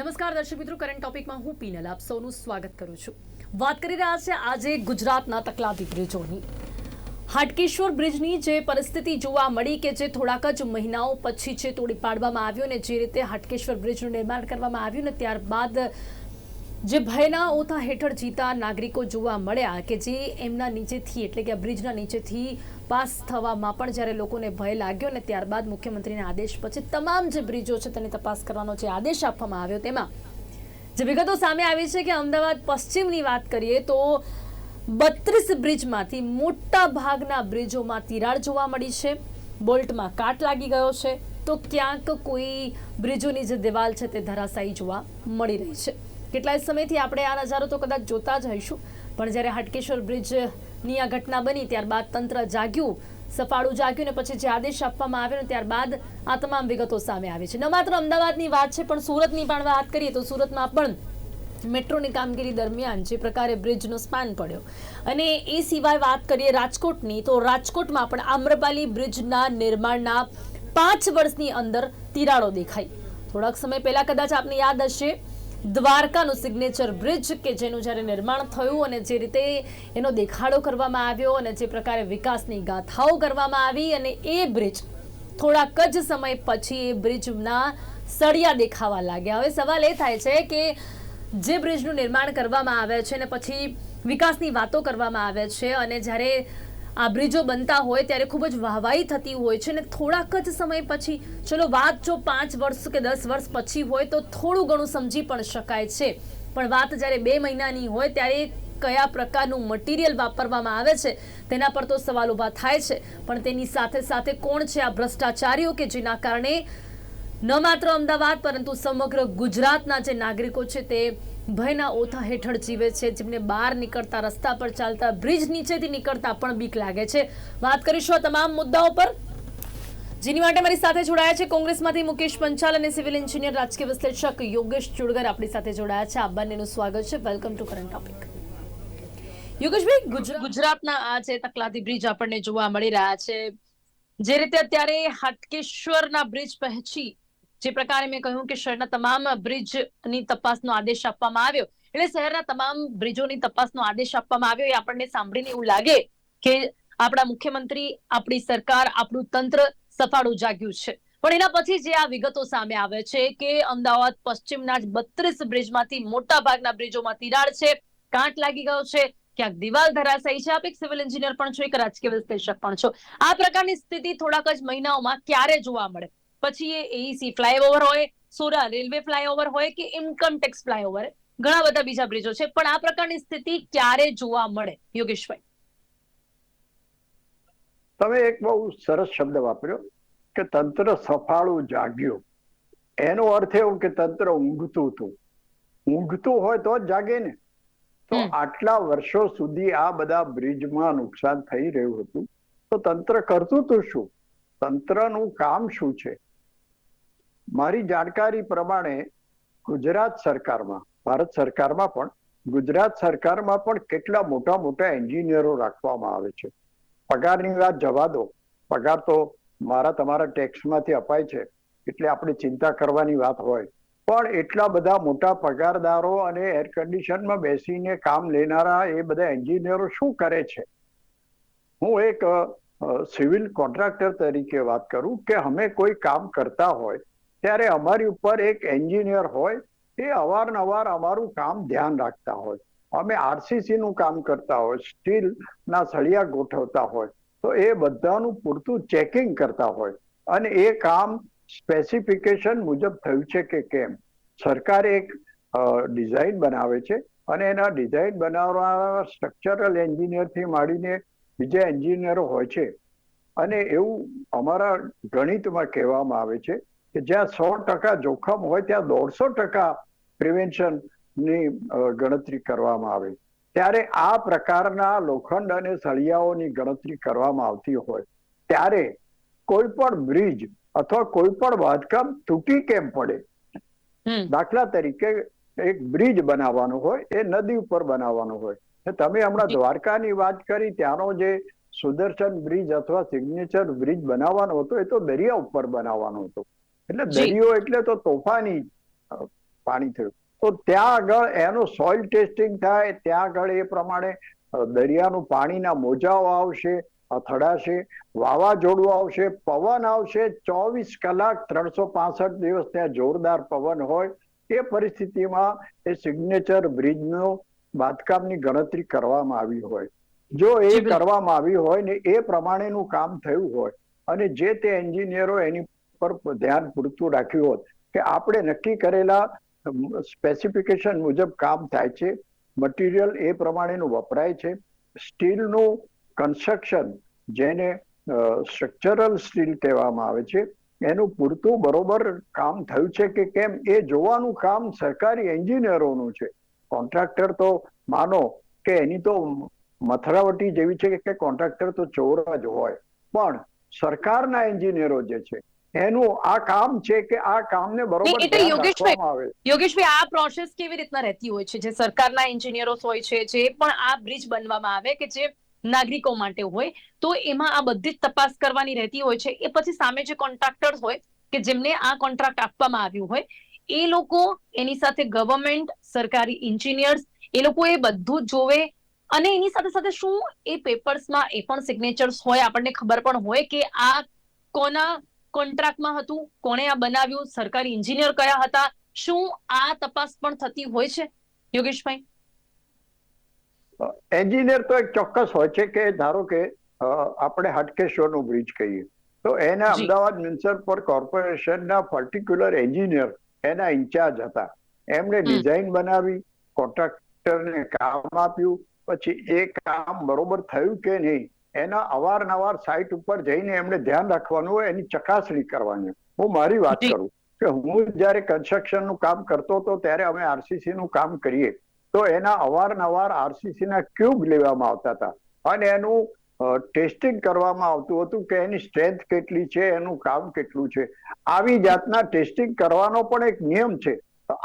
નમસ્કાર દર્શક મિત્રો કરંટ ટોપિકમાં હું પીનલ, આપ સૌનું સ્વાગત કરું છું. વાત કરી રહ્યા છે આજે ગુજરાતના તકલાદી બ્રિજોની. હાટકેશ્વર બ્રિજની જે પરિસ્થિતિ જોવા મળી કે જે થોડાક જ મહિનાઓ પછી છે તોડી પાડવામાં આવ્યો ને જે રીતે હાટકેશ્વર બ્રિજનું નિર્માણ કરવામાં આવ્યું ને ત્યારબાદ જે ભયના ઓથા હેઠળ જીતા નાગરિકો જોવા મળ્યા કે જે એમના નીચેથી, એટલે કે બ્રિજના નીચેથી પાસ થવામાં પણ જ્યારે લોકોને ભય લાગ્યો ને ત્યારબાદ મુખ્યમંત્રીના આદેશ પછી તમામ જે બ્રિજો છે તેની તપાસ કરવાનો જે આદેશ આપવામાં આવ્યો તેમાં. જે વિગતો સામે આવી છે કે અમદાવાદ પશ્ચિમની વાત કરીએ તો બત્રીસ બ્રિજમાંથી મોટા ભાગના બ્રિજોમાં તિરાડ જોવા મળી છે. બોલ્ટમાં કાટ લાગી ગયો છે. તો ક્યાંક કોઈ બ્રિજોની જે દિવાલ છે તે ધરાશાયી જોવા મળી રહી છે. કેટલાય સમયથી આપણે આ નજારો તો કદાચ જોતા જ હઈશું. પણ જ્યારે હાટકેશ્વર બ્રિજની આ ઘટના બની, ત્યારબાદ તંત્ર જાગ્યું, સફાળું જાગ્યું ને પછી જે આદેશ આપવામાં આવ્યો ત્યારબાદ આ તમામ વિગતો સામે આવી છે. ન માત્ર અમદાવાદની વાત છે, પણ સુરતની પણ વાત કરીએ તો સુરતમાં પણ મેટ્રોની કામગીરી દરમિયાન જે પ્રકારે બ્રિજનો સ્પાન પડ્યો. અને એ સિવાય વાત કરીએ રાજકોટની, તો રાજકોટમાં પણ આમ્રપાલી બ્રિજના નિર્માણના પાંચ વર્ષની અંદર તિરાડો દેખાઈ. થોડાક સમય પહેલા કદાચ આપને યાદ હશે દ્વારકાનું સિગ્નેચર બ્રિજ કે જેનું જ્યારે નિર્માણ થયું અને જે રીતે એનો દેખાડો કરવામાં આવ્યો અને જે પ્રકારે વિકાસની ગાથાઓ કરવામાં આવી અને એ બ્રિજ થોડાક જ સમય પછી એ બ્રિજના સળિયા દેખાવા લાગ્યા. હવે સવાલ એ થાય છે કે જે બ્રિજનું નિર્માણ કરવામાં આવે છે ને પછી વિકાસની વાતો કરવામાં આવે છે અને જ્યારે આ બ્રિજો બનતા હોય ત્યારે ખૂબ જ વાહવાઈ થતી હોય છે ને થોડાક જ સમય પછી, ચલો વાત જો પાંચ વર્ષ કે દસ વર્ષ પછી હોય તો થોડું ઘણું સમજી પણ શકાય છે. પણ વાત જ્યારે બે મહિનાની હોય ત્યારે કયા પ્રકારનું મટીરિયલ વાપરવામાં આવે છે તેના પર તો સવાલ ઊભા થાય છે. પણ તેની સાથે સાથે કોણ છે આ ભ્રષ્ટાચારીઓ કે જેના કારણે ન માત્ર અમદાવાદ પરંતુ સમગ્ર ગુજરાતના જે નાગરિકો છે તે ભયના ઓથા હેઠળ જીવે છે. જેમને બહાર નીકળતા રસ્તા પર ચાલતા બ્રિજ નીચેથી નીકળતા પણ બીક લાગે છે. વાત કરીશું આ તમામ મુદ્દાઓ પર. જેની માટે મારી સાથે જોડાયા છે કોંગ્રેસમાંથી મુકેશ પંચાલ અને સિવિલ એન્જિનિયર રાજકીય વિશ્લેષક યોગેશ ચુડગર આપણી સાથે જોડાયા છે. આ બંનેનું સ્વાગત છે. Welcome to current topic Yogeshbhai ગુજરા- ગુજરાતના આ જે તકલાદી બ્રિજ આપણને જોવા મળી રહ્યા છે. જે રીતે અત્યારે હાટકેશ્વરના બ્રિજ પહોંચી જે પ્રકારે મેં કહ્યું કે શહેરના તમામ બ્રિજની તપાસનો આદેશ આપવામાં આવ્યો. એટલે શહેરના તમામ બ્રિજોની તપાસનો આદેશ આપવામાં આવ્યો એ આપણને સાંભળીને એવું લાગે કે આપણા મુખ્યમંત્રી, આપણી સરકાર, આપણું તંત્ર સફાળું જાગ્યું છે. પણ એના પછી જે આ વિગતો સામે આવે છે કે અમદાવાદ પશ્ચિમના જ બત્રીસ બ્રિજમાંથી મોટા ભાગના બ્રિજોમાં તિરાડ છે, કાંટ લાગી ગયો છે, ક્યાંક દિવાલ ધરાશાયી છે. આપ એક સિવિલ એન્જિનિયર પણ છો, એક રાજકીય વિશ્લેષક પણ છો. આ પ્રકારની સ્થિતિ થોડાક જ મહિનાઓમાં ક્યારે જોવા મળે? પછી એ એઈસી ફ્લાયઓવર હોય સોરા રેલવે ફ્લાયઓવર હોય કે ઇન્કમ ટેક્સ ફ્લાયઓવર ઘણા બધા બીજા બ્રિજો છે. પણ આ પ્રકારની સ્થિતિ ક્યારે જોવા મળે? યોગેશભાઈ. તમે એક બહુ સરસ શબ્દ વાપર્યો કે તંત્ર સફાળું જાગ્યું. એનો અર્થ એવો કે તંત્ર ઊંઘતું હતું. ઊંઘતું હોય તો જ જાગે ને. તો આટલા વર્ષો સુધી આ બધા બ્રિજમાં નુકસાન થઈ રહ્યું હતું. તો તંત્ર કરતું હતું શું? તંત્રનું કામ શું છે? મારી જાણકારી પ્રમાણે ગુજરાત સરકારમાં, ભારત સરકારમાં પણ, ગુજરાત સરકારમાં પણ કેટલા મોટા મોટા એન્જિનિયરો રાખવામાં આવે છે. પગારની વાત જવા દો. પગાર તો મારા તમારા ટેક્સમાંથી અપાય છે, એટલે આપણે ચિંતા કરવાની વાત હોય. પણ એટલા બધા મોટા પગારદારો અને એર કન્ડિશનમાં બેસીને કામ લેનારા એ બધા એન્જિનિયરો શું કરે છે? હું એક સિવિલ કોન્ટ્રાક્ટર તરીકે વાત કરું કે અમે કોઈ કામ કરતા હોય ત્યારે અમારી ઉપર એક એન્જિનિયર હોય એ અવારનવાર અમારું કામ ધ્યાન રાખતા હોય. અમે આરસીસી નું કામ કરતા હોય સ્ટીલ ના સળિયા ગોઠવતા હોય. તો એ બધાનું પૂરતું ચેકિંગ કરતા હોય. અને એ કામ સ્પેસિફિકેશન મુજબ થયું છે કે કેમ? સરકાર એક ડિઝાઇન બનાવે છે અને એના ડિઝાઇન બનાવવાના સ્ટ્રક્ચરલ એન્જિનિયરથી માંડીને બીજા એન્જિનિયરો હોય છે. અને એવું અમારા ગણિતમાં કહેવામાં આવે છે કે જ્યાં સો ટકા જોખમ હોય ત્યાં દોઢસો ટકા પ્રિવેન્શનની ગણતરી કરવામાં આવે. ત્યારે આ પ્રકારના લોખંડ અને સળિયાઓની ગણતરી કરવામાં આવતી હોય. ત્યારે કોઈ પણ બ્રિજ અથવા કોઈ પણ બાંધકામ તૂટી કેમ પડે? દાખલા તરીકે એક બ્રિજ બનાવવાનો હોય એ નદી ઉપર બનાવવાનો હોય. તમે હમણાં. દ્વારકાની વાત કરી ત્યાંનો જે સુદર્શન બ્રિજ અથવા સિગ્નેચર બ્રિજ બનાવવાનો હતો એ તો દરિયા ઉપર બનાવવાનો હતો. એટલે દરિયો એટલે તો તોફાની પાણી થયું. તો ત્યાં આગળ એનું સોઇલ ટેસ્ટિંગ થાય ત્યાં આગળ એ પ્રમાણે દરિયાનું પાણીના મોજાઓ આવશે અથડાશે વાવાઝોડું આવશે પવન આવશે ચોવીસ કલાક ત્રણસો પાસઠ દિવસ ત્યાં જોરદાર પવન હોય એ પરિસ્થિતિમાં એ સિગ્નેચર બ્રિજનો બાંધકામની ગણતરી કરવામાં આવી હોય. જો એ કરવામાં આવી હોય ને એ પ્રમાણેનું કામ થયું હોય અને જે તે એન્જિનિયરો એની પર ધ્યાન પૂરતું રાખ્યું હોત કે આપણે નક્કી કરેલા સ્પેસિફિકેશન મુજબ કામ થાય છે. મટીરિયલ એ પ્રમાણેનું વપરાય છે. સ્ટીલનું કન્સ્ટ્રક્શન જેને સ્ટ્રક્ચરલ સ્ટીલ કહેવામાં આવે છે, એનું પૂરતું બરોબર કામ થયું છે કે કેમ? એ જોવાનું કામ સરકારી એન્જિનિયરોનું છે. કોન્ટ્રાક્ટર તો માનો કે એની તો મથરાવટી જેવી છે કે કોન્ટ્રાક્ટર તો ચોર જ હોય. પણ સરકારના એન્જિનિયરો જે છે એનું આ કામ છે કે આ કામને બરોબર એટલે યોગેશભાઈ, યોગેશભાઈ આ પ્રોસેસ કેવી રીતના રહેતી હોય છે? જે સરકારના એન્જિનિયરો હોય છે જે પણ આ બ્રિજ બનવામાં આવે કે જે નાગરિકો માટે હોય તો એમાં આ બધી જ તપાસ કરવાની રહેતી હોય છે. એ પછી સામે જે કોન્ટ્રાક્ટર હોય કે જેમને આ કોન્ટ્રાક્ટ આપવામાં આવ્યું હોય એ લોકો એની સાથે ગવર્મેન્ટ સરકારી એન્જિનિયર્સ એ લોકો એ બધું જોવે. અને એની સાથે સાથે શું? એ પેપર્સમાં એ પણ સિગ્નેચર્સ હોય આપણને ખબર પણ હોય કે આ કોના કોન્ટ્રાક્ટમાં હતું કોણે આ બનાવ્યું સરકારી એન્જિનિયર કયા હતા શું આ તપાસ પણ થતી હોય છે? યોગેશભાઈ? એન્જિનિયર તો એક ચોક્કસ હોય છે કે ધારો કે આપણે હાટકેશ્વરનો બ્રિજ કહીએ તો એના. અમદાવાદ મ્યુનિસિપલ કોર્પોરેશનના પર્ટિક્યુલર એન્જિનિયર એના ઇન્ચાર્જ હતા. એમણે ડિઝાઇન બનાવી કોન્ટ્રાક્ટરને કામ આપ્યું પછી એ કામ બરોબર થયું કે નહીં એના અવારનવાર સાઇટ ઉપર જઈને એમણે ધ્યાન રાખવાનું હોય એની ચકાસણી કરવાની. હું મારી વાત કરું કે હું જ્યારે કન્સ્ટ્રક્શનનું કામ કરતો હતો ત્યારે અમે આરસીસી નું કામ કરીએ. તો એના અવારનવાર આરસીસી ના ક્યુબ લેવામાં આવતા હતા. અને એનું ટેસ્ટિંગ કરવામાં આવતું હતું કે એની સ્ટ્રેન્થ કેટલી છે એનું કામ કેટલું છે. આવી જાતના ટેસ્ટિંગ કરવાનો પણ એક નિયમ છે.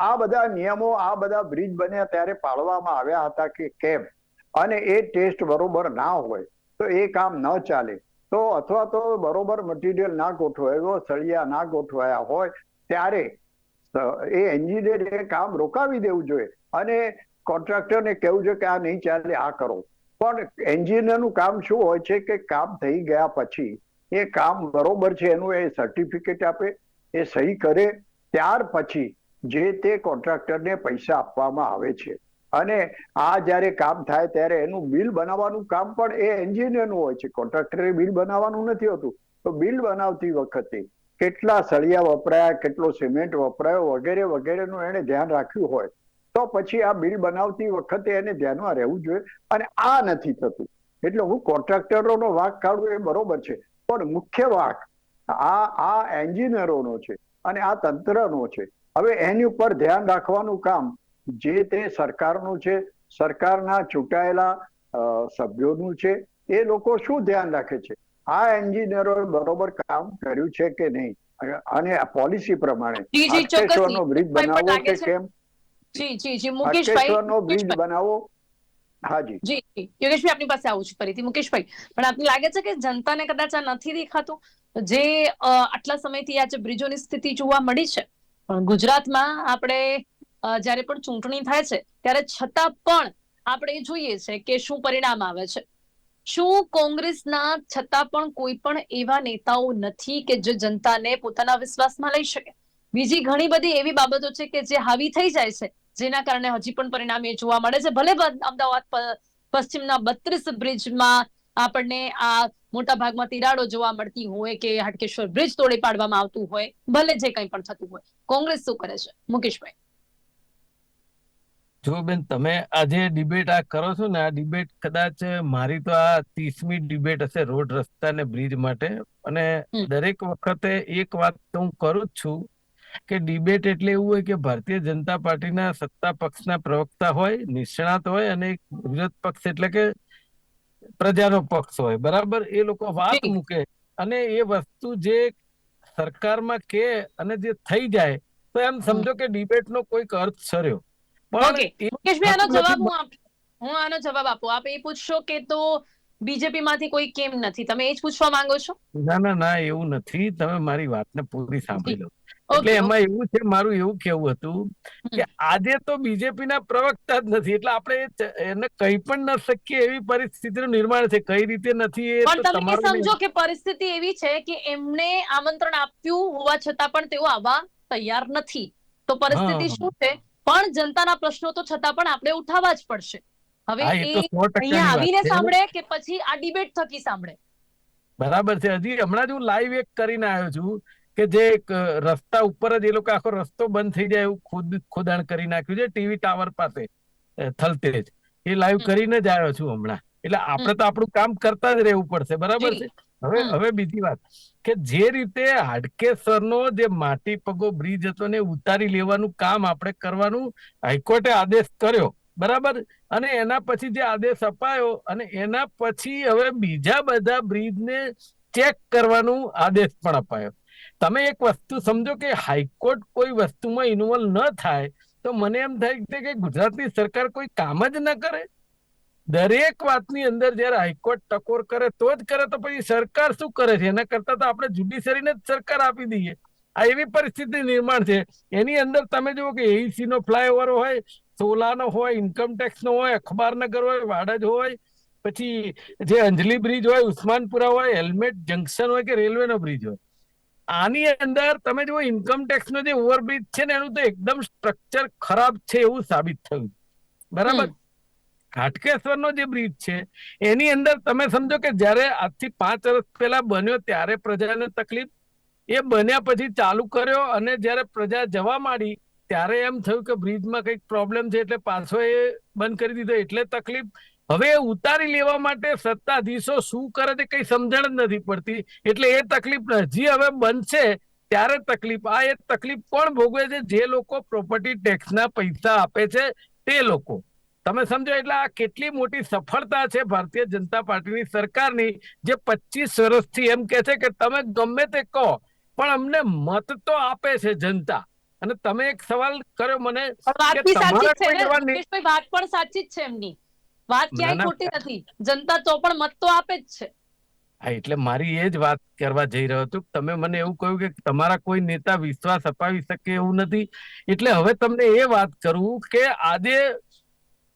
આ બધા નિયમો આ બધા બ્રિજ બન્યા ત્યારે પાળવામાં આવ્યા હતા કે કેમ? અને એ ટેસ્ટ બરોબર ના હોય. તો એ કામ ન ચાલે. તો અથવા તો બરોબર મટીરિયલ ના ગોઠવાયો સળિયા ના ગોઠવાયા હોય, ત્યારે એ એન્જિનિયરે કામ રોકાવી દેવું જોઈએ. અને કોન્ટ્રાક્ટરને કહેવું જોઈએ કે આ નહીં ચાલે, આ કરો. પણ એન્જિનિયરનું કામ શું હોય છે કે કામ થઈ ગયા પછી, એ કામ બરોબર છે, એનું એ સર્ટિફિકેટ આપે, એ સહી કરે, ત્યાર પછી જે તે કોન્ટ્રાક્ટરને પૈસા આપવામાં આવે છે. અને આ જ્યારે કામ થાય ત્યારે એનું બિલ બનાવવાનું કામ પણ એ એન્જિનિયરનું હોય છે. કોન્ટ્રાક્ટરે બિલ બનાવવાનું નથી હોતું. તો બિલ બનાવતી વખતે કેટલા સળિયા વપરાયા, કેટલો સિમેન્ટ વપરાયો વગેરે વગેરેનું એને ધ્યાન રાખ્યું હોય તો પછી આ બિલ બનાવતી વખતે એને ધ્યાનમાં રહેવું જોઈએ અને આ નથી થતું. એટલે હું કોન્ટ્રાક્ટરોનો વાક કાઢું એ બરોબર છે. પણ મુખ્ય વાક આ આ એન્જિનિયરોનો છે અને આ તંત્રનો છે. હવે એની ઉપર ધ્યાન રાખવાનું કામ જે તે સરકારનું છે સરકારના ચૂંટાયેલા સભ્યોનું છે એ લોકો શું ધ્યાન રાખે છે? આ એન્જિનિયરો બરોબર કામ કર્યું છે કે નહીં? અને આ પોલિસી પ્રમાણે. હાટકેશ્વરનો બ્રિજ બનાવવો કે કેમ? જી જી જી મુકેશભાઈ હાટકેશ્વરનો બ્રિજ બનાવો. બનાવવો હાજી જી. યોગેશભાઈ આપની પાસે આવું છું ફરીથી. મુકેશભાઈ પણ આપને લાગે છે કે જનતાને કદાચ આ નથી દેખાતું? જે આટલા સમયથી આ જે બ્રિજોની સ્થિતિ જોવા મળી છે પણ ગુજરાતમાં આપણે જ્યારે પણ ચૂંટણી થાય છે, ત્યારે છતાં પણ આપણે જોઈએ છે કે શું પરિણામ આવે છે. શું કોંગ્રેસના છતાં પણ કોઈ પણ એવા નેતાઓ નથી કે જે જનતાને પોતાના વિશ્વાસમાં લઈ શકે? બીજી ઘણી બધી એવી બાબતો છે કે જે હાવી થઈ જાય છે, જેના કારણે હજી પણ પરિણામ એ જોવા મળે છે. ભલે અમદાવાદ પશ્ચિમના બત્રીસ બ્રિજમાં આપણને આ મોટા ભાગમાં તિરાડો જોવા મળતી હોય કે હાટકેશ્વર બ્રિજ તોડી પાડવામાં આવતું હોય, ભલે જે કંઈ પણ થતું હોય. કોંગ્રેસ શું કરે છે? મુકેશભાઈ. જો બેન તમે આજે ડિબેટ આ કરો છો ને આ ડિબેટ કદાચ મારી તો આ ત્રીસમી ડિબેટ હશે રોડ રસ્તા ને બ્રિજ માટે. અને દરેક વખતે એક વાત તો હું કરું જ છું કે ડિબેટ એટલે એવું હોય કે ભારતીય જનતા પાર્ટીના સત્તા પક્ષના પ્રવક્તા હોય નિષ્ણાત હોય અને વિરોધ પક્ષ એટલે કે પ્રજાનો પક્ષ હોય. બરાબર? એ લોકો વાત. મૂકે અને એ વસ્તુ જે સરકારમાં કે અને જે થઈ જાય તો એમ સમજો કે ડિબેટનો કોઈક અર્થ સર્યો. ઓકે મુકેશભાઈ આનો જવાબ હું હું આનો જવાબ આપું. આપ એ પૂછશો કે તો બીજેપી માંથી કોઈ કેમ નથી? તમે એ જ પૂછવા માંગો છો? ના ના ના એવું નથી. તમે મારી વાતને પૂરી સાંભળી લો. એટલે એમાં એવું છે મારું એવું કેવું હતું કે આજે તો બીજેપી ના પ્રવક્તા જ નથી. એટલે આપણે એને કહી પણ ન શકીએ એવી પરિસ્થિતિનું નિર્માણ છે. કઈ રીતે નથી એ પણ તમે સમજો કે પરિસ્થિતિ એવી છે કે એમને આમંત્રણ આપ્યું હોવા છતાં પણ તેઓ આવવા તૈયાર નથી. તો પરિસ્થિતિ શું છે? પણ જનતાના પ્રશ્નો તો છતાં પણ આપણે ઉઠાવવા જ પડશે. હવે અહીંયા આવીને સાંભળે કે પછી આ ડિબેટ થકી સાંભળે. બરાબર છે. હજી હમણાં જ હું લાઈવ એક કરીને આવ્યો છું કે જે એક રસ્તા ઉપર જ એ લોકો આખો રસ્તો બંધ થઈ જાય એવું ખુદ ખોદાણ કરી નાખ્યું છે ટીવી ટાવર પાસે થલતેજ એ લાઈવ કરીને જ આવ્યો છું હમણાં. એટલે આપણે તો આપણું કામ કરતા જ રહેવું પડશે. બરાબર છે? હવે હવે બીજી વાત કે જે રીતે હાડકેસરનો જે માટી પગો બ્રિજ હતો ને ઉતારી લેવાનું કામ આપણે કરવાનું હાઈકોર્ટે આદેશ કર્યો બરાબર? અને એના પછી જે આદેશ અપાયો અને એના પછી હવે બીજા બધા બ્રિજને ચેક કરવાનું આદેશ પણ અપાયો. તમે એક વસ્તુ સમજો કે હાઈકોર્ટ કોઈ વસ્તુમાં ઇન્વોલ્વ ન થાય તો મને એમ થાય કે ગુજરાતની સરકાર કોઈ કામ જ ન કરે? દરેક વાતની અંદર જયારે હાઈકોર્ટ ટકોર કરે, તો જ કરે. તો પછી સરકાર શું કરે છે? એના કરતા તો આપણે જ્યુડિશરીને જ સરકાર આપી દઈએ. આ એવી પરિસ્થિતિ નિર્માણ છે. એની અંદર તમે જુઓ કે એઈસી નો ફ્લાયઓવર હોય, સોલાનો હોય ઇન્કમટેક્સ નો હોય, અખબારનગર હોય, વાડજ હોય, પછી જે અંજલી બ્રિજ હોય, ઉસ્માનપુરા હોય હેલ્મેટ જંકશન હોય કે રેલવેનો બ્રિજ હોય. આની અંદર તમે જુઓ ઇન્કમટેક્સ નો જે ઓવરબ્રિજ છે ને, એનું તો એકદમ સ્ટ્રક્ચર ખરાબ છે એવું સાબિત થયું. બરાબર. હાટકેશ્વરનો જે બ્રિજ છે, એની અંદર તમે સમજો કે જ્યારે આજથી પાંચ વર્ષ પહેલા બન્યો ત્યારે પ્રજાને તકલીફ, એ બન્યા પછી ચાલુ કર્યો અને જ્યારે પ્રજા જવા માંડી ત્યારે એમ થયું કે બ્રિજમાં કંઈક પ્રોબ્લેમ છે એટલે પાછો એ બંધ કરી દીધો, એટલે તકલીફ. હવે ઉતારી લેવા માટે સત્તાધીશો શું કરે તે કઈ સમજણ જ નથી પડતી, એટલે એ તકલીફ હજી હવે બનશે ત્યારે તકલીફ. આ એ તકલીફ કોણ ભોગવે છે? જે લોકો પ્રોપર્ટી ટેક્સના પૈસા આપે છે તે લોકો. તમે સમજો એટલે આ કેટલી મોટી સફળતા છે ભારતીય જનતા પાર્ટીની સરકારની જે પચીસ વર્ષથી એમ કે છે કે તમે ગમે તે કહો પણ અમને મત તો આપે છે જનતા. અને તમે એક સવાલ કર્યો મને વાત પણ સાચી જ છે એમની. વાત ક્યાંય ખોટી નથી. જનતા તો પણ મત તો આપે જ છે. હા એટલે મારી એ જ વાત કરવા જઈ રહ્યો હતો તમે મને એવું કહ્યું કે તમારા કોઈ નેતા વિશ્વાસ અપાવી શકે એવું નથી. એટલે હવે તમને એ વાત કરું કે આજે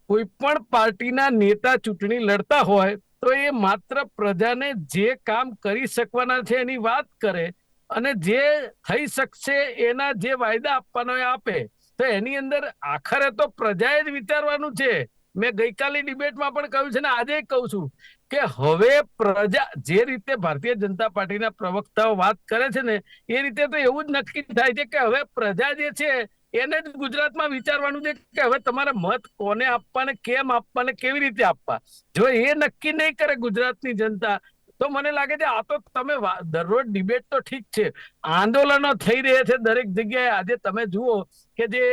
કોઈ પણ પાર્ટીના નેતા ચૂંટણી લડતા હોય, તો એ માત્ર પ્રજાને જે કામ કરી શકવાના છે એની વાત કરે અને જે થઈ શકશે એના જે વાયદા આપવાનો એ આપે. તો એની અંદર આખરે તો પ્રજાએ જ વિચારવાનું છે. મેં ગઈકાલની ડિબેટમાં પણ કહ્યું છે ને, આજે કહું છું કે હવે પ્રજા જે રીતે ભારતીય જનતા પાર્ટીના પ્રવક્તાઓ વાત કરે છે ને, એ રીતે તો એવું જ નક્કી થાય છે કે હવે પ્રજા જે છે એને જ ગુજરાતમાં વિચારવાનું છે કે હવે તમારે મત કોને આપવા ને કેમ આપવા ને કેવી રીતે આપવા? જો એ નક્કી નહીં કરે ગુજરાતની જનતા, તો મને લાગે છે આ તો તમે દરરોજ ડિબેટ તો ઠીક છે. આંદોલનો થઈ રહ્યા છે દરેક જગ્યાએ. આજે તમે જુઓ કે જે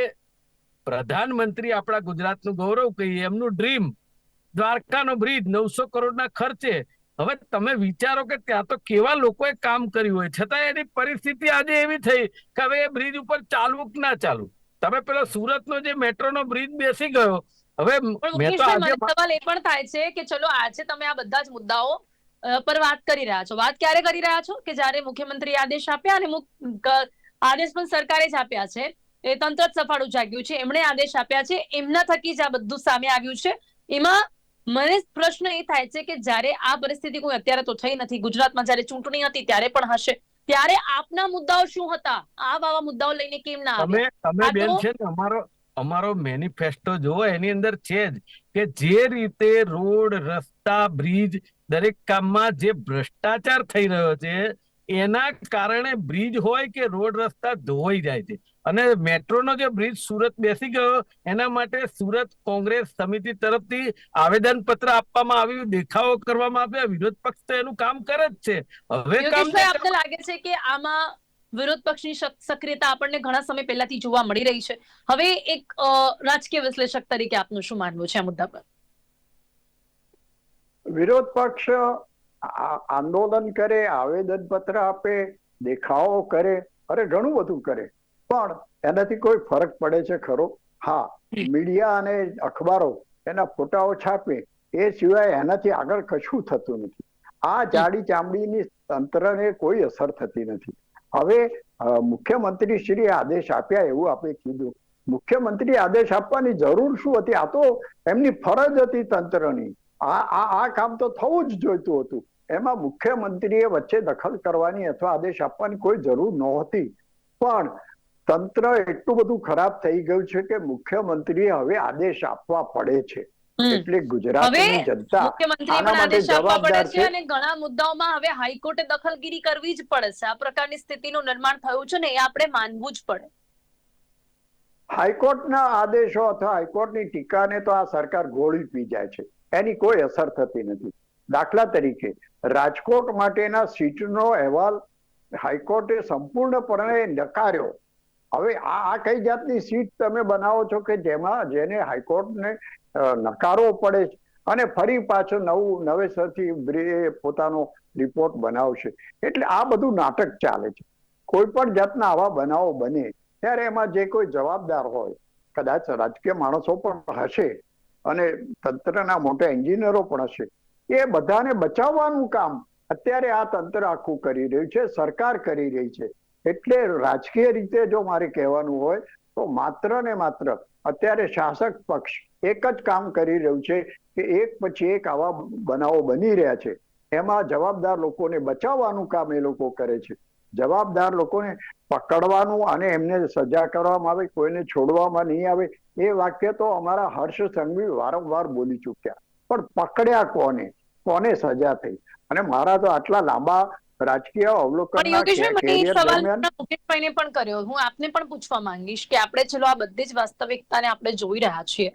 પ્રધાનમંત્રી આપણા ગુજરાતનું ગૌરવ કહીએ, એમનું ડ્રીમ દ્વારકાનો બ્રિજ નવસો કરોડના ખર્ચે હવે તમે વિચારો કે ત્યાં તો કેવા લોકોએ કામ કર્યું હોય? છતાં એની પરિસ્થિતિ આજે એવી થઈ કે હવે એ બ્રિજ ઉપર ચાલવું કે ના ચાલવું? તમે પેલો સુરતનો જે મેટ્રોનો બ્રિજ બેસી ગયો હવે સવાલ એ પણ થાય છે કે ચલો આજે તમે આ બધા જ મુદ્દાઓ પર વાત કરી રહ્યા છો. વાત ક્યારે કરી રહ્યા છો? કે જ્યારે મુખ્યમંત્રી આદેશ આપ્યા અને આદેશ પણ સરકારે જ આપ્યા છે. એ તંત્ર જ સફાળું જાગ્યું છે. એમણે આદેશ આપ્યા છે. એમના થકી જ આ બધું સામે આવ્યું છે. એમાં મને પ્રશ્ન એ થાય છે કે જ્યારે આ પરિસ્થિતિ કોઈ અત્યારે તો થઈ નથી ગુજરાતમાં જ્યારે ચૂંટણી હતી ત્યારે પણ હશે. ત્યારે આપના મુદ્દાઓ શું હતા? આ આવા મુદ્દાઓ લઈને કેમ ના તમે તમે બેન છે અમારો અમારો મેનિફેસ્ટો જોવો એની અંદર છે જ કે જે રીતે રોડ રસ્તા બ્રિજ દરેક કામમાં જે ભ્રષ્ટાચાર થઈ રહ્યો છે એના કારણે બ્રિજ હોય કે રોડ રસ્તા ધોવાઈ જાય છે. અને મેટ્રોનો જે બ્રિજ સુરત બેસી ગયો એના માટે સુરત કોંગ્રેસ સમિતિ તરફથી આવેદન પત્ર આપવામાં આવ્યું દેખાવો કરવામાં આવ્યા વિરોધ પક્ષ તો એનું કામ કરે જ છે. હવે કામ આપને લાગે છે કે આમાં વિરોધ પક્ષની સક્રિયતા આપણને ઘણા સમય પહેલાથી જોવા મળી રહી છે. હવે એક રાજકીય વિશ્લેષક તરીકે આપનું શું માનવું છે આ મુદ્દા પર? વિરોધ પક્ષ આંદોલન કરે આવેદન પત્ર આપે દેખાવો કરે અરે ઘણું બધું કરે. પણ એનાથી કોઈ ફરક પડે છે ખરો? હા મીડિયા અને અખબારો એના ફોટાઓ છાપે એ સિવાય એનાથી આગળ કશું થતું નથી. આ જાડી ચામડીની તંત્રને કોઈ અસર થતી નથી. હવે મુખ્યમંત્રી શ્રી આદેશ આપ્યા એવું આપણે કીધું. મુખ્યમંત્રી આદેશ આપવાની જરૂર શું હતી? આ તો એમની ફરજ હતી તંત્રની. આ આ આ કામ તો થવું જ જોઈતું હતું. એમાં મુખ્યમંત્રીએ વચ્ચે દખલ કરવાની અથવા આદેશ આપવાની કોઈ જરૂર નહોતી. પણ તંત્ર એટલું બધું ખરાબ થઈ ગયું છે કે મુખ્યમંત્રીએ હવે આદેશ આપવા પડે છે. એટલે ગુજરાતની જનતા આના માટે જવાબદાર છે અને ઘણા મુદ્દાઓમાં હવે હાઈકોર્ટે દખલગીરી કરવી જ પડશે આ પ્રકારની સ્થિતિનું નિર્માણ થયું છે ને એ આપણે માનવું જ પડે. હાઈકોર્ટના આદેશો અથવા હાઈકોર્ટની ટીકાને તો આ સરકાર ગોળી પી જાય છે. એની કોઈ અસર થતી નથી. દાખલા તરીકે રાજકોટ માટેના સીટનો અહેવાલ હાઈકોર્ટે સંપૂર્ણપણે નકાર્યો. હવે આ આ કઈ જાતની સીટ તમે બનાવો છો કે જેમાં જેને હાઈકોર્ટને નકારવો પડે છે અને ફરી પાછો નવું નવેસરથી પોતાનો રિપોર્ટ બનાવશે. એટલે આ બધું નાટક ચાલે છે. કોઈ પણ જાતના આવા બનાવો બને, ત્યારે એમાં જે કોઈ જવાબદાર હોય, કદાચ રાજકીય માણસો પણ હશે અને તંત્રના મોટા એન્જિનિયરો પણ હશે, એ બધાને બચાવવાનું કામ અત્યારે આ તંત્ર આખું કરી રહ્યું છે, સરકાર કરી રહી છે. એટલે રાજકીય રીતે જો મારે કહેવાનું હોય, તો માત્ર ને માત્ર અત્યારે શાસક પક્ષ એક જ કામ કરી રહ્યું છે કે એક પછી એક આવા બનાવો બની રહ્યા છે. એમાં જવાબદાર લોકોને બચાવવાનું કામ એ લોકો કરે છે. જવાબદાર લોકોને પકડવાનું અને એમને સજા કરવામાં આવે, કોઈને છોડવામાં નહીં આવે, એ વાક્ય તો અમારા હર્ષ સંઘવી વારંવાર બોલી ચૂક્યા. પણ પકડ્યા કોને? કોને સજા થઈ? અને મારા તો આટલા લાંબા રાજકીય અવલોકન યોગેશભાઈ મને એ સવાલ દરમિયાન? મુકેશભાઈને પણ કર્યો. હું આપને પણ પૂછવા માંગીશ કે આપણે ચલો આ બધી જ વાસ્તવિકતાને આપણે જોઈ રહ્યા છીએ.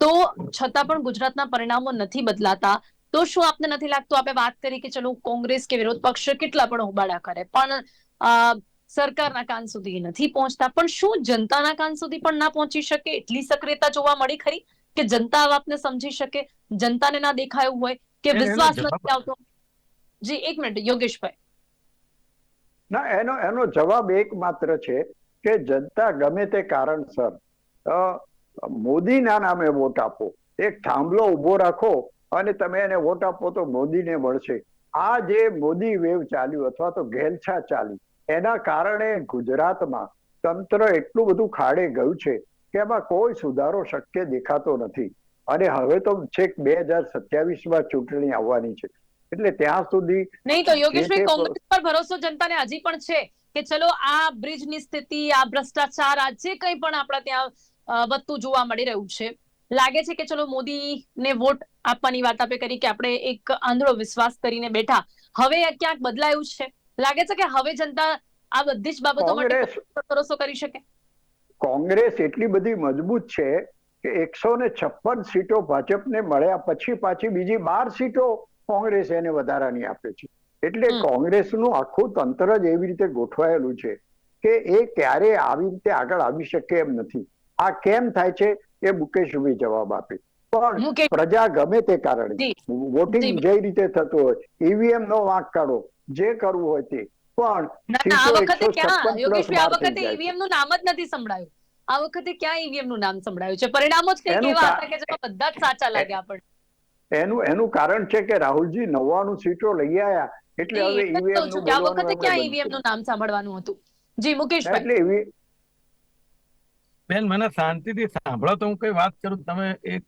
તો છતાં પણ ગુજરાતના પરિણામો નથી બદલાતા. તો શું આપને નથી લાગતું? આપણે વાત કરી કે ચલો કોંગ્રેસ કે વિરોધ પક્ષ કેટલા પણ હોબાળા કરે. પણ સરકારના કાન સુધી નથી પહોંચતા. પણ શું જનતાના કાન સુધી પણ ના પહોંચી શકે? એટલી સક્રિયતા જોવા મળી ખરી? કે જનતા આ વાતને સમજી શકે? જનતાને ના દેખાયું હોય? કે વિશ્વાસ નથી આવતો? જી એક મિનિટ યોગેશભાઈ. ના, એનો એનો જવાબ એકમાત્ર છે કે જનતા ગમે તે કારણસર મોદીના નામે વોટ આપો. એક થાંભલો ઊભો રાખો અને તમે એને વોટ આપો તો મોદીને મળશે. આ જે મોદી વેવ ચાલ્યું અથવા તો ઘેલછા ચાલી, એના કારણે ગુજરાતમાં તંત્ર એટલું બધું ખાડે ગયું છે કે એમાં કોઈ સુધારો શક્ય દેખાતો નથી. અને હવે તો છેક બે હજાર સત્યાવીસમાં ચૂંટણી આવવાની છે. એટલે ત્યાં સુધી નહીં તો યોગેશભાઈ કોંગ્રેસ પર ભરોસો જનતાને હજી પણ છે કે ચલો આ બ્રિજની સ્થિતિ આ ભ્રષ્ટાચાર આ જે કંઈ પણ આપણા ત્યાં વધતું જોવા મળી રહ્યું છે લાગે છે કે ચલો મોદીને વોટ આપવાની વાત આપે કરી કે આપણે એક આંધળો વિશ્વાસ કરીને બેઠા. હવે આ ક્યાંક બદલાયું છે? લાગે છે કે હવે જનતા આ બધી જ બાબતો માટે ભરોસો કરી શકે? કોંગ્રેસ એટલી બધી મજબૂત છે કે એકસો ને છપ્પન સીટો ભાજપને મળ્યા પછી પાછી બીજી બાર સીટો કોંગ્રેસ એને વધારાની આપે છે. એટલે કોંગ્રેસનું આખું તંત્ર જ એવી રીતે ગોઠવાયેલું છે કે એ ક્યારે આવી રીતે આગળ આવી શકે એમ નથી. આ કેમ થાય છે એ મુકેશભાઈ જવાબ આપે. પણ પ્રજા ગમે તે કારણે વોટિંગ જે. રીતે થતું હોય ઈવીએમ નો વાંક કાઢો જે કરવું હોય તે. પણ આ વખતે ક્યાં? યોગેશભાઈ આ વખતે ઈવીએમનું નામ જ નથી સંભળાયું. આ વખતે ક્યાં ઈવીએમનું નામ સંભળાયું છે? પરિણામો જ કંઈક એવા હતા કે જેમાં બધા જ સાચા લાગ્યા આપણને. એનું એનું કારણ છે કે રાહુલજી નવ્વાણું સીટો લઈ આયા એટલે હવે ઈવીએમનું કે આ વખતે ક્યાં ઈવીએમનું નામ સાંભળવાનું હતું? જી મુકેશભાઈ. એટલે એવી બેન મને શાંતિથી સાંભળો તો હું કઈ વાત કરું. તમે એક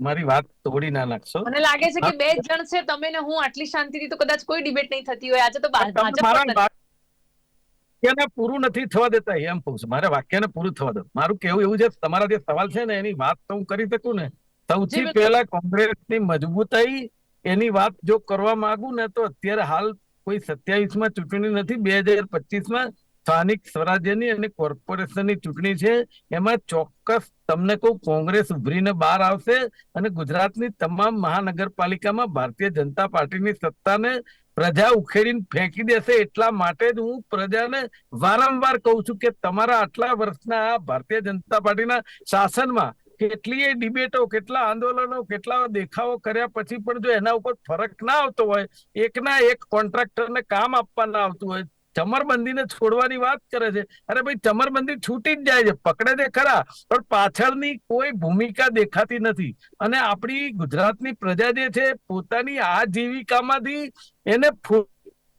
મારી વાત તોડી ના નાખશો. મને લાગે છે કે બે જ જણ છે તમે ને હું આટલી શાંતિથી તો કદાચ કોઈ ડિબેટ નહીં થતી હોય. આજે તો. વાક્યને પૂરું નથી થવા દેતા. એમ કહું છું મારે વાક્યને પૂરું થવા દો. મારું કેવું એવું છે તમારા જે સવાલ છે ને એની વાત તો હું કરી શકું ને. સૌથી. પહેલા કોંગ્રેસની મજબૂતાઈ એની વાત જો કરવા માંગુ ને તો અત્યારે હાલ કોઈ સત્યાવીસમાં ચૂંટણી નથી બે હજાર પચીસમાં સ્થાનિક સ્વરાજ્યની અને કોર્પોરેશનની ચૂંટણી છે એમાં ચોક્કસ તમને કહું કોંગ્રેસ ઉભરીને બહાર આવશે અને ગુજરાતની તમામ મહાનગરપાલિકામાં ભારતીય જનતા પાર્ટીની સત્તાને પ્રજા ઉખેડીને ફેંકી દેશે એટલા માટે જ હું પ્રજાને વારંવાર કહું છું કે તમારા આટલા વર્ષના ભારતીય જનતા પાર્ટીના શાસનમાં કેટલીય ડિબેટો, કેટલા આંદોલનો, કેટલા દેખાવો કર્યા પછી પણ જો એના ઉપર ફરક ના આવતો હોય એકના એક કોન્ટ્રાક્ટરને કામ આપવા ના આવતું હોય, ચમરબંધીને છોડવાની વાત કરે છે, અરે ભાઈ ચમરબંધી છૂટી જ જાય છે, પકડે છે ખરા, પણ પાછળની કોઈ ભૂમિકા દેખાતી નથી. અને આપણી ગુજરાતની પ્રજા જે છે, પોતાની આજીવિકામાંથી એને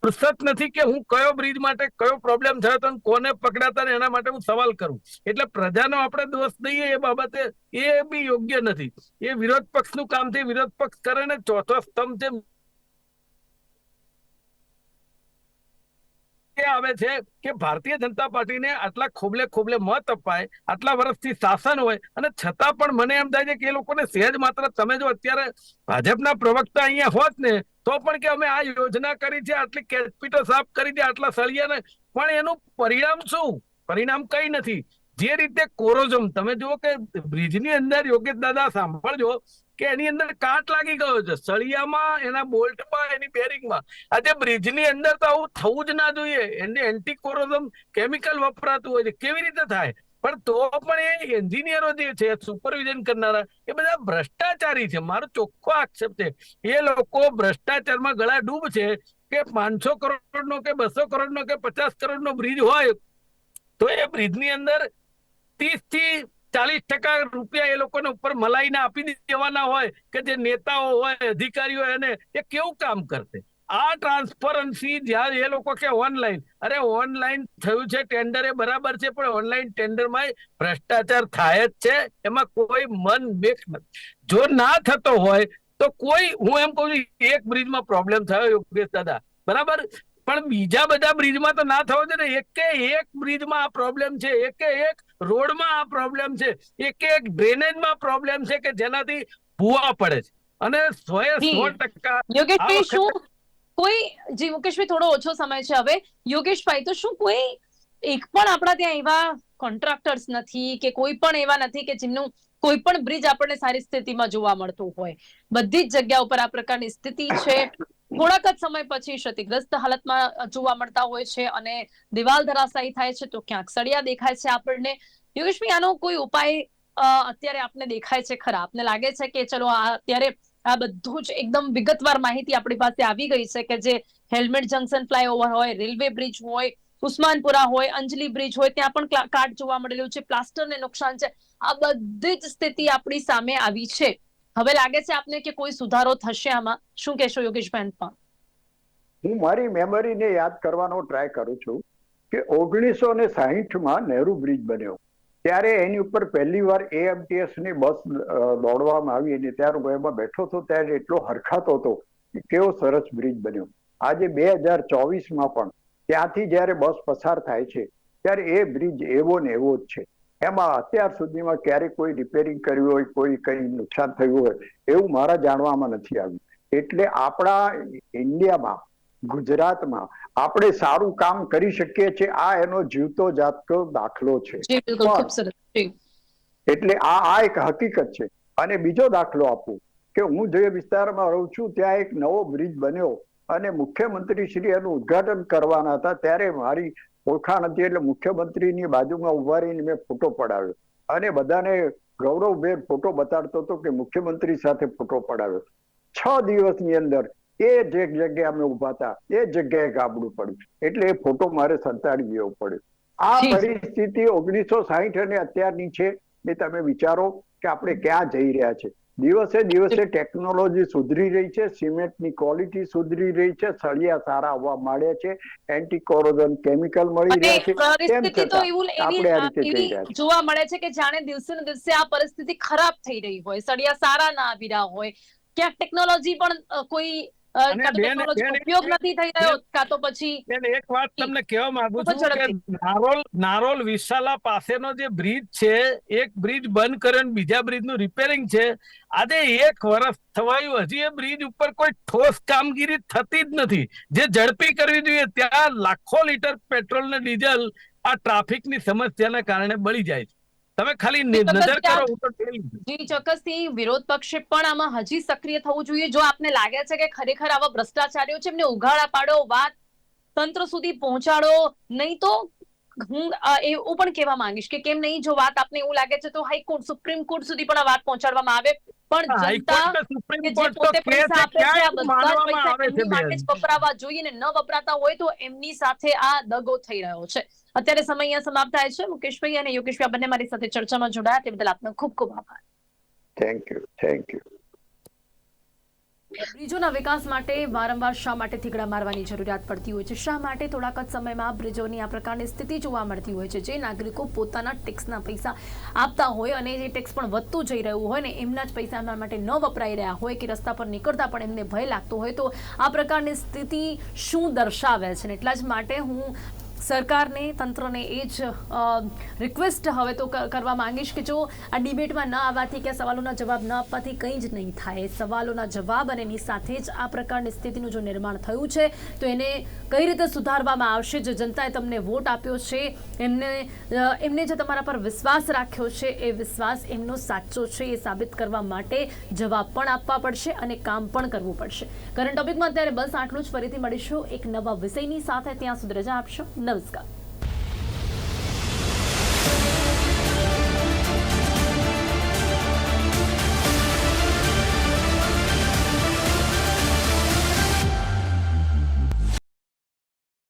ફુરસત નથી કે હું કયો બ્રિજ માટે કયો પ્રોબ્લેમ થયો તો કોને પકડાતા એના માટે હું સવાલ કરું. એટલે પ્રજાનો આપણે દોષ દઈએ એ બાબતે એ બી યોગ્ય નથી. એ વિરોધ પક્ષનું કામ છે વિરોધ પક્ષ કરે ને ચોથો સ્તંભ છે આવે છે કે ભારતીય જનતા પાર્ટીને આટલા ખોબલે ખોબલે મત અપાય, આટલા વર્ષથી શાસન હોય, અને છતાં પણ મને એમ થાય છે કે એ લોકોને સહેજ માત્ર તમે જો અત્યારે ભાજપના પ્રવક્તા અહીંયા હોત ને, તો પણ કે અમે આ યોજના કરી છે, આટલી કેપિટલ સાફ કરી છે, આટલા સળિયાને. પણ એનું પરિણામ શું? પરિણામ કઈ નથી. જે રીતે કોરોઝમ, તમે જુઓ કે બ્રિજની અંદર યોગેશ દાદા સાંભળજો કે એની અંદર કાટ લાગી ગયો છે. સળિયામાં, એના બોલ્ટમાં, એની બેરિંગમાં. આજે બ્રિજની અંદર તો આવું થવું જ ના જોઈએ. એને એન્ટી કોરોઝમ કેમિકલ વપરાતું હોય છે. કેવી રીતે થાય? પણ તો પણ એ એન્જિનિયરો જે છે સુપરવિઝન કરનારા, એ બધા ભ્રષ્ટાચારી છે. મારો ચોખ્ખો આક્ષેપ છે. એ લોકો ભ્રષ્ટાચારમાં ગળા ડૂબ છે કે પાંચસો કરોડનો કે બસો કરોડનો કે પચાસ કરોડનો બ્રિજ હોય, તો એ બ્રિજની અંદર ત્રીસથી ચાલીસ ટકા રૂપિયા એ લોકોને ઉપર મલાઈને આપી દેવાના હોય કે જે નેતાઓ હોય, અધિકારીઓ એને એ કેવું કામ કરશે? આ ટ્રાન્સપરન્સી જ્યારે એ લોકો કે ઓનલાઈન અરે ઓનલાઈન થયું છે ટેન્ડર એ બરાબર છે, પણ ઓનલાઈન ટેન્ડરમાં ભ્રષ્ટાચાર થાય જ છે, એમાં કોઈ મન નથી. જો ના થતો હોય, તો કોઈ, હું એમ કહું છું, એક બ્રિજમાં પ્રોબ્લેમ થયો, યોગેશ દાદા. બરાબર? પણ બીજા બધા બ્રિજમાં તો ના થવો છે ને, એકે એક બ્રિજમાં આ પ્રોબ્લેમ છે, એકે એક રોડમાં આ પ્રોબ્લેમ છે. એક એક ડ્રેનેજમાં પ્રોબ્લેમ છે કે જેનાથી ભૂવા પડે છે. અને સો એ સો ટકા યોગેશભાઈ શું કોઈ જી મુકેશભાઈ થોડો ઓછો સમય છે હવે. યોગેશભાઈ તો શું કોઈ એક પણ આપણા ત્યાં એવા કોન્ટ્રાક્ટર્સ નથી કે કોઈ પણ એવા નથી કે જેમનું કોઈ પણ બ્રિજ આપણને સારી સ્થિતિમાં જોવા મળતું હોય? બધી જ જગ્યા ઉપર આ પ્રકારની સ્થિતિ છે. થોડાક જ સમય પછી ક્ષતિગ્રસ્ત હાલતમાં જોવા મળતા હોય છે અને દિવાલ ધરાશાયી થાય છે તો ક્યાંક સળિયા દેખાય છે આપણને. યોગેશભાઈ, આનો કોઈ ઉપાય અત્યારે આપને દેખાય છે ખરા? આપને લાગે છે કે ચલો આ અત્યારે આ બધું જ એકદમ વિગતવાર માહિતી આપણી પાસે આવી ગઈ છે કે જે હેલ્મેટ જંકશન ફ્લાયઓવર હોય, રેલવે બ્રિજ હોય, ઉસ્માનપુરા હોય, અંજલી બ્રિજ હોય, ત્યાં પણ કાટ જોવા મળેલું છે, પ્લાસ્ટરને નુકસાન છે. આ બધી જ સ્થિતિ આપણી સામે આવી છે. હવે લાગે છે આપને કે કોઈ સુધારો થશે આમાં? શું કહેશો યોગેશભાઈ પણ? હું મારી મેમરીને યાદ કરવાનો ટ્રાય કરું છું કે ઓગણીસો ને સાહીઠમાં નહેરુ બ્રિજ બન્યો. ત્યારે એની ઉપર પહેલી વાર એએમટીએસની બસ દોડવામાં આવી અને ત્યારે હું એમાં બેઠો હતો ત્યારે એટલો હરખાતો હતો કે કેવો સરસ બ્રિજ બન્યો. આજે બે હજાર ચોવીસમાં પણ ત્યાંથી જ્યારે બસ પસાર થાય છે, ત્યારે એ બ્રિજ એવો ને એવો જ છે. એમાં અત્યાર સુધીમાં ક્યારેક કોઈ રિપેરિંગ કર્યું હોય કોઈ કઈ નુકસાન થયું હોય એવું મારા જાણવામાં નથી આવ્યું. એટલે આપણા ઇન્ડિયામાં ગુજરાતમાં આપણે સારું કામ કરી શકીએ છીએ. આ એનો જીવતો જાતકો દાખલો છે. એટલે આ આ એક હકીકત છે. અને બીજો દાખલો આપું કે હું જે વિસ્તારમાં રહું છું ત્યાં એક નવો બ્રિજ બન્યો. અને મુખ્યમંત્રી શ્રી એનું ઉદ્ઘાટન કરવાના હતા. ત્યારે મારી ઓળખાણ હતી એટલે મુખ્યમંત્રીની બાજુમાં ઊભા રહીને મેં ફોટો પડાવ્યો. અને બધાને ગૌરવભેર ફોટો બતાડતો હતો કે મુખ્યમંત્રી સાથે ફોટો પડાવ્યો. છ દિવસની અંદર એ જે જગ્યાએ અમે ઊભા હતા. એ જગ્યાએ ગાબડું પડ્યું. એટલે એ ફોટો મારે સંતાડી દેવો પડ્યો. આ પરિસ્થિતિ ઓગણીસો સાહીઠ અને અત્યારની છે. એ તમે વિચારો કે આપણે ક્યાં જઈ રહ્યા છે. દિવસે દિવસે ટેકનોલોજી સુધરી રહી છે સિમેન્ટની ક્વોલિટી સુધરી રહી છે સળિયા સારા આવવા માંડ્યા છે એન્ટી કોરોઝન કેમિકલ મળી રહ્યા છે. પરિસ્થિતિ તો એવું આપણે આ રીતે રહ્યા જોવા મળે છે કે જાણે દિવસે ને દિવસે આ પરિસ્થિતિ ખરાબ થઈ રહી હોય સળિયા સારા ના આવી રહ્યા હોય. ક્યાંક ટેકનોલોજી પણ કોઈ અ, અને કાં તો બેન- ટેકનોલોજીનો બેન- ઉપયોગ નથી થઈ રહ્યો કાં તો પછી એક વાત તમને કહેવા માંગુ છું કે નારોલ નારોલ વિશાલા પાસેનો જે બ્રિજ છે એક બ્રિજ બંધ કર્યો બીજા બ્રિજનું રિપેરિંગ છે આજે એક વર્ષ થવાયું. હજી એ બ્રિજ ઉપર કોઈ ઠોસ કામગીરી થતી જ નથી. જે ઝડપી કરવી જોઈએ ત્યાં લાખો લીટર પેટ્રોલ ને ડીઝલ આ ટ્રાફિકની સમસ્યાના કારણે બળી જાય છે. તમે ખાલી નજર કરો જી ચોક્કસથી વિરોધ પક્ષે પણ આમાં હજી સક્રિય થવું જોઈએ. જો આપને લાગે છે કે ખરેખર આવા ભ્રષ્ટાચારીઓ છે એમને ઉઘાડા પાડો વાત તંત્ર સુધી પહોંચાડો. નહીં તો હું એવું પણ કહેવા માંગીશ કે કેમ નહીં જો વાત આપને એવું લાગે છે તો હાઈકોર્ટ સુપ્રીમ કોર્ટ સુધી પણ આ વાત પહોંચાડવામાં આવે. પણ જનતા સુપ્રીમ કોર્ટ પોતે પૈસા આપે છે આ બધા પૈસા એમની માટે જ વપરાવા જોઈએ ને ન વપરાતા હોય તો એમની સાથે આ દગો થઈ રહ્યો છે. અત્યારે સમય અહીંયા સમાપ્ત થાય છે. મુકેશભાઈ અને યોગેશભાઈ બંને મારી સાથે ચર્ચામાં જોડાયા. તે બદલ આપનો ખૂબ ખૂબ આભાર. થેન્ક યુ થેન્ક યુ બ્રિજોના વિકાસ માટે વારંવાર શા માટે થીગડા મારવાની જરૂરિયાત પડતી હોય છે? શા માટે થોડાક જ સમયમાં બ્રિજોની આ પ્રકારની સ્થિતિ જોવા મળતી હોય છે? જે નાગરિકો પોતાના ટેક્સના પૈસા આપતા હોય અને જે ટેક્સ પણ વધતું જઈ રહ્યું હોય ને એમના જ પૈસા એમના માટે ન વપરાઈ રહ્યા હોય કે રસ્તા પર નીકળતા પણ એમને ભય લાગતો હોય તો આ પ્રકારની સ્થિતિ શું દર્શાવે છે? ને એટલા જ માટે હું સરકારને, તંત્રને એ જ રિક્વેસ્ટ હવે તો કરવા માંગીશ કે જો આ ડિબેટમાં ન આવવાથી કે સવાલોના જવાબ ન આપવાથી કંઈ જ નહીં થાય. સવાલોના જવાબ અને એની સાથે જ આ પ્રકારની સ્થિતિનું જો નિર્માણ થયું છે, તો એને કઈ રીતે સુધારવામાં આવશે? જે જનતાએ તમને વોટ આપ્યો છે, એમને એમને જે તમારા પર વિશ્વાસ રાખ્યો છે, એ વિશ્વાસ એમનો સાચો છે એ સાબિત કરવા માટે જવાબ પણ આપવા પડશે અને કામ પણ કરવું પડશે. કરંટ ટોપિકમાં અત્યારે બસ આટલું જ. ફરીથી મળીશું એક નવા વિષયની સાથે. ત્યાં સુધી રજા આપશો. そうですか？